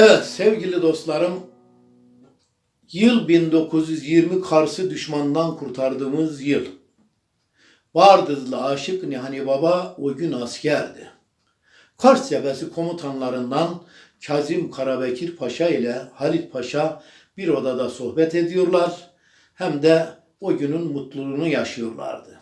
Evet sevgili dostlarım, yıl 1920 Kars'ı düşmandan kurtardığımız yıl. Bardızlı aşık Nihani Baba o gün askerdi. Kars cephesi komutanlarından Kazım Karabekir Paşa ile Halit Paşa bir odada sohbet ediyorlar. Hem de o günün mutluluğunu yaşıyorlardı.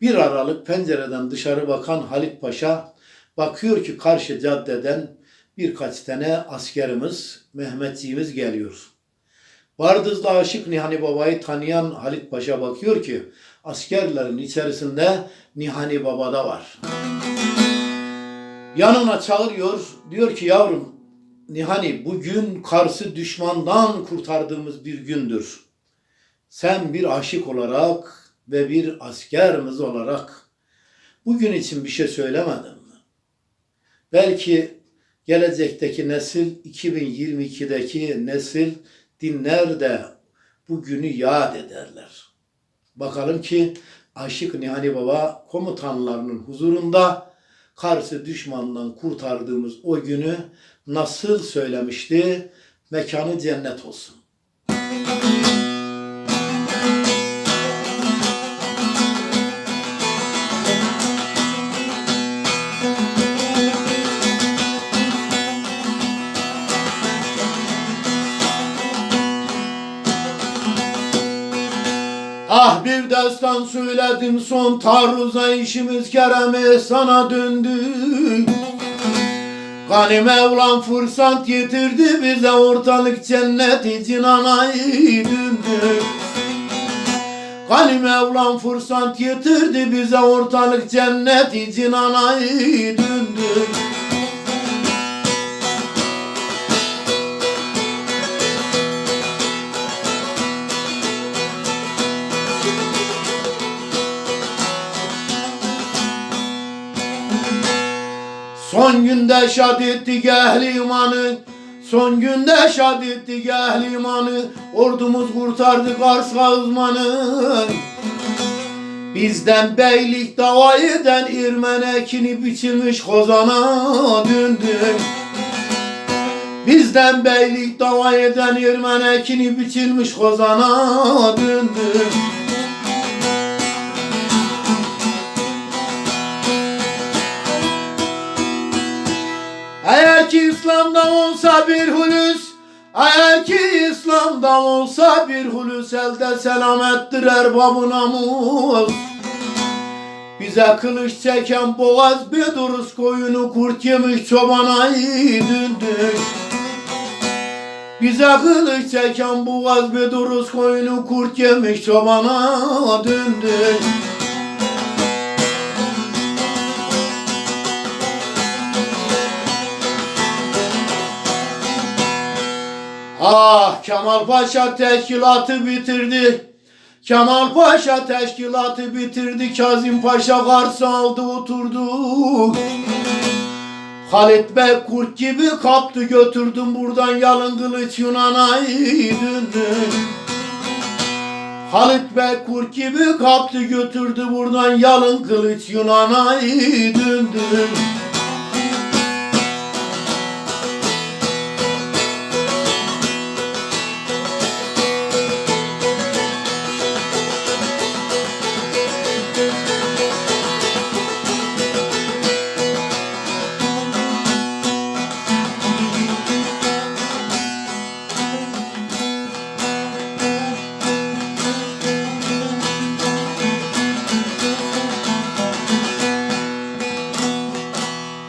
Bir aralık pencereden dışarı bakan Halit Paşa bakıyor ki karşı caddeden birkaç tane askerimiz, Mehmetçiğimiz geliyor. Bardızlı aşık Nihani Baba'yı tanıyan Halit Paşa bakıyor ki askerlerin içerisinde Nihani Baba da var. Yanına çağırıyor, diyor ki yavrum Nihani bugün Kars'ı düşmandan kurtardığımız bir gündür. Sen bir aşık olarak ve bir askerimiz olarak bugün için bir şey söylemedin mi? Belki gelecekteki nesil 2022'deki nesil dinler de bu günü yad ederler. Bakalım ki Aşık Nihani Baba komutanlarının huzurunda Kars'ı düşmandan kurtardığımız o günü nasıl söylemişti? Mekanı cennet olsun. Bir destan söyledim son taarruza işimiz Kerem'e sana döndü. Gani Mevlam fırsat getirdi bize ortalık cenneti cinanayı döndü. Gani Mevlam fırsat getirdi bize ortalık cenneti cinanayı döndü. Son günde şad ettik ehli imanı. Son günde şad ettik ehli imanı. Ordumuz kurtardı Kars Kazmanı Bizden beylik dava eden İrmen biçilmiş kozana döndü. Bizden beylik dava eden İrmen biçilmiş kozana döndü olsa bir hulus Eğer İslam'da olsa bir hulus Elde selamettir erbabı namus Bize kılıç çeken boğaz bir duruz koyunu kurt yemiş çobana döndük Bize kılıç çeken boğaz bir duruz koyunu kurt yemiş çobana döndük Ah Kemal Paşa teşkilatı bitirdi. Kemal Paşa teşkilatı bitirdi. Kazım Paşa karşı aldı oturdu. Halit Bey kurt gibi kaptı götürdüm buradan yalın kılıç Yunan'a döndü. Halit Bey kurt gibi kaptı götürdü buradan yalın kılıç Yunan'a döndü.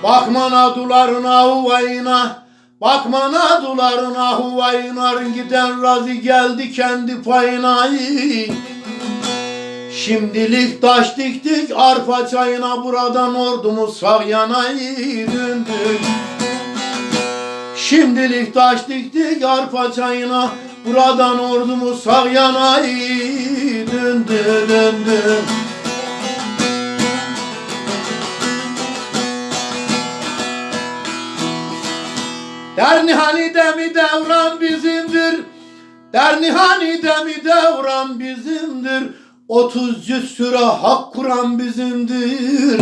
Bakmana dularına huvayına Bakmana dularına huvayına Giden razı geldi kendi payına. Şimdilik taş diktik arpa çayına Buradan ordumuz sağ yana döndük Şimdilik taş diktik arpa çayına Buradan ordumuz sağ yana döndü döndü Dernihani'de mi devran bizimdir? Dernihani'de mi devran bizimdir? Otuz yüz süre hak kuran bizimdir.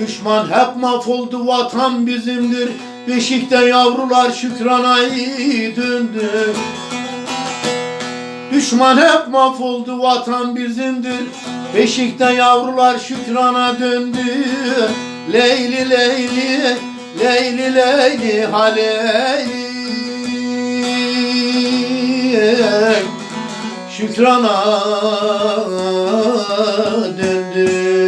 Düşman hep mahvoldu vatan bizimdir. Beşikte yavrular şükranayı döndü Düşman hep mahvoldu vatan bizimdir Beşikte yavrular şükrana döndü Leyli leyli Leyli leyli haleyli Şükran'a döndü.